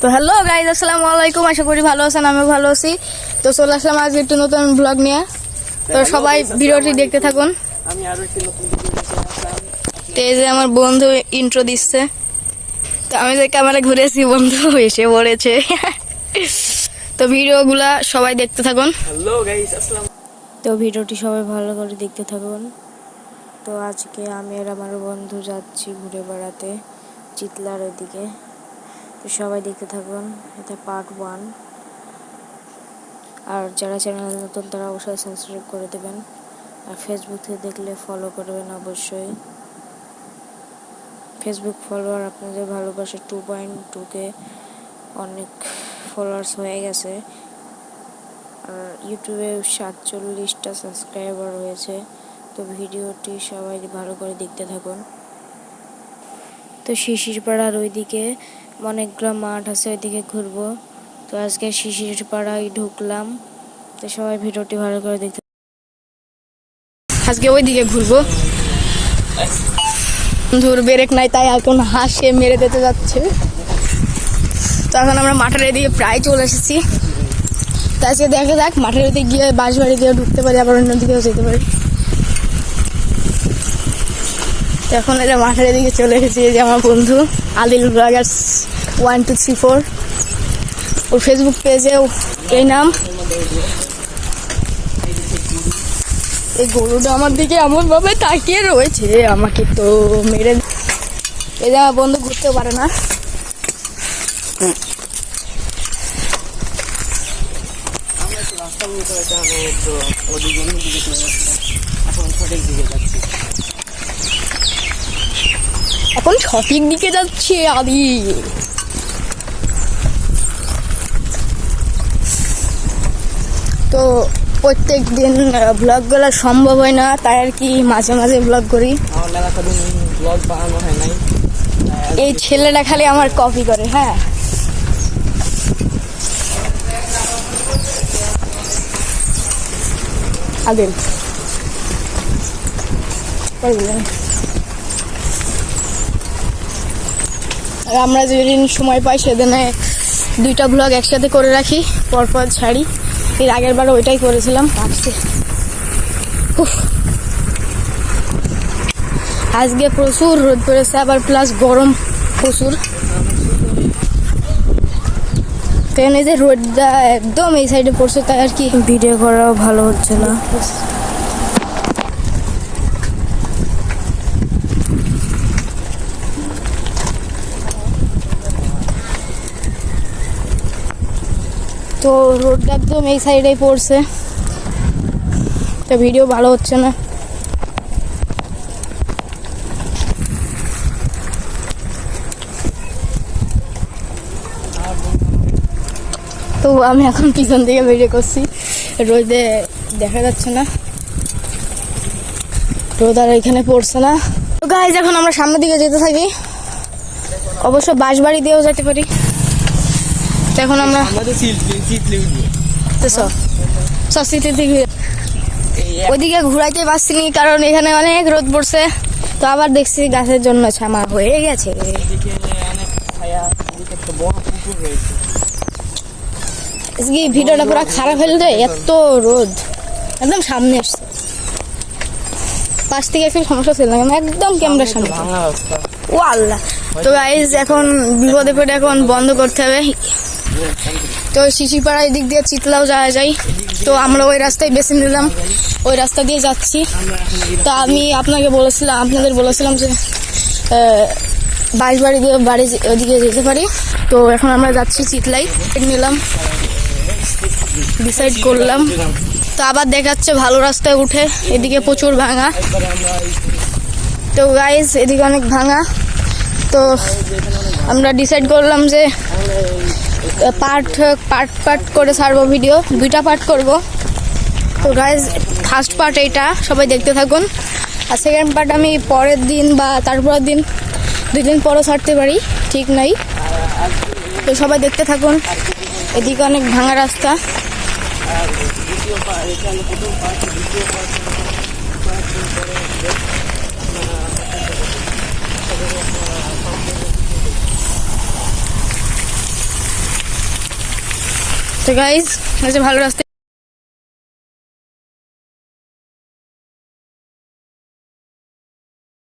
তো hello guys আসসালামু আলাইকুম। আশা করি ভালো আছেন আমিও ভালো আছি। তো চলে আসলাম আজকে একটু নতুন ব্লগ নিয়ে। তো সবাই ভিডিওটি দেখতে থাকুন। আমি আরও একটি নতুন ভিডিও নিয়ে চলে আসলাম। তো এই যে আমার বন্ধু ইন্ট্রো দিচ্ছে। তো আমি যে ক্যামেরা ঘুরেছি বন্ধু এসে পড়েছে। তো ভিডিওগুলা সবাই দেখতে থাকুন। হ্যালো আসসালাম তো ভিডিওটি সবাই ভালো করে দেখতে থাকুন। তো আজকে আমি আর আমার বন্ধু যাচ্ছি ঘুরে বেড়াতে চিতলার ওইদিকে সবাই দেখতে থাকুন, এটা পার্ট ওয়ান আর যারা চ্যানেল নতুন, তারা অবশ্যই সাবস্ক্রাইব করে দেবেন। আর ফেসবুক থেকে দেখলে ফলো করবেন অবশ্যই। ফেসবুক ফলোয়ার আপনাদের ভালোবাসে টু পয়েন্ট টুকে অনেক ফলোয়ার্স হয়ে গেছে। আর ইউটিউবে সাতচল্লিশটা সাবস্ক্রাইবার হয়েছে তো ভিডিওটি সবাই ভালো করে দেখতে থাকুন। তো শিশির পাড়ার ওইদিকে অনেকগ্রাম মাঠ আছে, ওইদিকে ঘুরবো। তো আজকে শিশির পাড়ায় ঢুকলাম। তো সবাই ভিডিওটি ভালো করে দেখতে আজকে ওইদিকে ঘুরবো। ধুর, বেরেক নাই, তাই এখন হাসে মেরে দিতে যাচ্ছে। তো এখন আমরা মাঠের এদিকে প্রায় চলে এসেছি। তো আজকে দেখা যাক, মাঠের ওদিকে গিয়ে বাঁশ বাড়ি দিয়ে ঢুকতে পারি, আবার অন্য দিকেও যেতে পারি তো এখন এটা মাঠের দিকে চলে এসেছি যে আমার বন্ধু Adil bloggers one two three four ওর ফেসবুক পেজেও এই নাম। এই গরুটা আমার দিকে এমন ভাবে তাকিয়ে রয়েছে, আমাকে তো মেরে এই যে আমার বন্ধু ঘুরতে পারে না। রাস্তা এখন সঠিক দিকে যাচ্ছি। এখন সঠিক দিকে যাচ্ছে আদি। তো প্রত্যেক দিন ব্লগ করা সম্ভব হয় না তাই আর কি মাঝে মাঝে ব্লগ করি। ব্লগ বানানো হয় নাই এই ছেলেটা খালি আমার কপি করে হ্যাঁ। আদিল পারবি না। আর আমরা যেদিন সময় পাই সেদিনে দুইটা ব্লগ একসাথে করে রাখি, পরপর ছাড়ি। এর আগের বার ওইটাই করেছিলাম, ভাবছি। আজকে প্রচুর রোদ পড়েছে, আবার প্লাস গরম প্রচুর। এখানে যে রোদটা একদম এই সাইডে পড়ছে, তাই আর কি। ভিডিও করাও ভালো হচ্ছে না। তো রোডটা একদম এই সাইডেই পড়ছে। তো ভিডিও ভালো হচ্ছে না। তো আমি এখন পিছন থেকে ভিডিও করছি। রোদে দেখা যাচ্ছে না। রোদ আর এখানে পড়ছে না। তো গাইজ এখন আমরা সামনের দিকে যেতে থাকি। অবশ্য বাঁশবাড়ি দিয়েও যেতে পারি। তো এখন আমরা তো সব সস্তিতে দিকে। এই ওইদিকে ঘুরাইতে পারছি নি কারণ এখানে অনেক রোদ পড়ছে। তো আবার দেখছি গাছের জন্য ছামা হয়ে গেছে। ভিডিওটা পুরো খারাপ যায় এত রোদ। একদম সামনে আসছে। পাশ থেকে একটু সমস্যা ছিল না একদম ক্যামেরার সামনে। ও আল্লাহ তো গাইজ এখন বিপদে পড়ে এখন বন্ধ করতে হবে। তো শিশিপাড়া এদিক দিয়ে চিতলাও যাওয়া যায়। তো আমরা ওই রাস্তায় বেছে নিলাম। ওই রাস্তা দিয়ে যাচ্ছি। তা আমি আপনাকে বলেছিলাম, আপনাদের বলেছিলাম যে বাইশ বাড়ি দিয়ে বাড়ি ওদিকে যেতে পারি। তো এখন আমরা যাচ্ছি চিতলাই। নিলাম। ডিসাইড করলাম। তো আবার দেখাচ্ছে ভালো রাস্তায় উঠে। এদিকে প্রচুর ভাঙা। তো গাইজ এদিকে অনেক ভাঙা। তো আমরা ডিসাইড করলাম যে পার্ট পার্ট পার্ট করে ছাড়বো ভিডিও দুইটা পার্ট করব। তো গাইজ ফার্স্ট পার্ট এইটা, সবাই দেখতে থাকুন। আর সেকেন্ড পার্ট আমি পরের দিন বা তারপরের দিন, দুই দিন পরও ছাড়তে পারি, ঠিক নাই। তো সবাই দেখতে থাকুন। এদিকে অনেক ভাঙা রাস্তা পা এখানে প্রথম পার্ট দ্বিতীয় পার্ট কয়েকদিন পরে তো গাইজ হচ্ছে ভালো রাস্তা